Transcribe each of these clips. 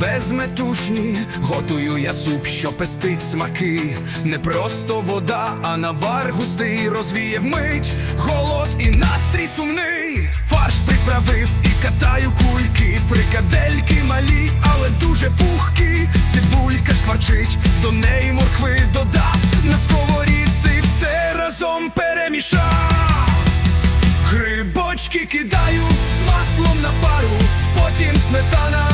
безметушні, готую я суп, що пестить смаки. Не просто вода, а навар густий розвіє вмить голод і настрій сумний. Фарш приправив і катаю кульки, фрикадельки малі, але дуже пухкі. Цибулька шкварчить, до неї моркви додав. На сковорідці все разом перемішав. Грибочки кидаю з маслом на пару, потім сметана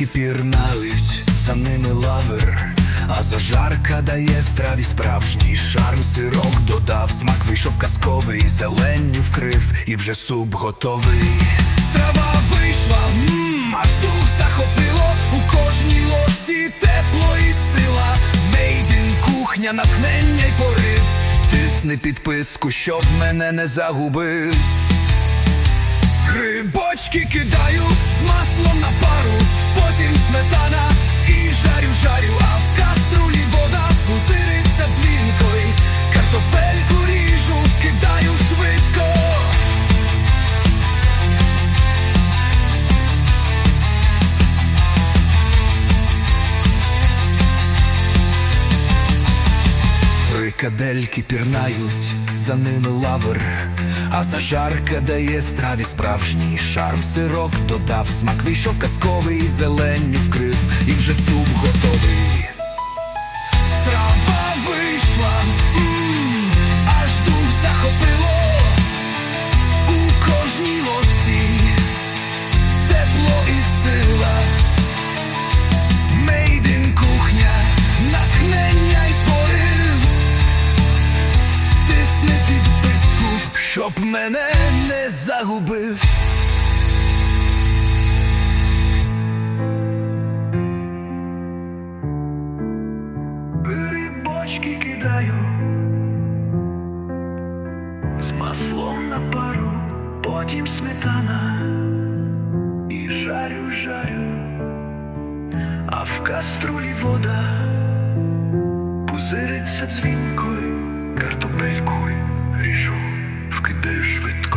Фрикадельки пірнають, за ними лавер, а зажарка дає страві справжній шарм. Сирок додав, смак вийшов казковий, зеленню вкрив, і вже суп готовий. Страва вийшла, мм, аж дух захопило у кожній ложці тепло і сила. Мейдін кухня, натхнення й порив. Тисни підписку, щоб мене не загубив. Грибочки кидаю сметана. І жарю, жарю, а в каструлі вода. Пузириться дзвінкою, картопельку ріжу, вкидаю швидко. Фрикадельки пірнають, за ними лавр, а зажарка дає страві справжній шарм. Сирок додав, смак вийшов казковий, зеленню вкрив, і вже суп готовий. Щоб мене не загубив. Грибочки кидаю. З маслом на пару, потім сметана. І жарю, жарю, а в каструлі вода. Пузириться дзвінкою, картопелькою ріжу, вкидаю швидко.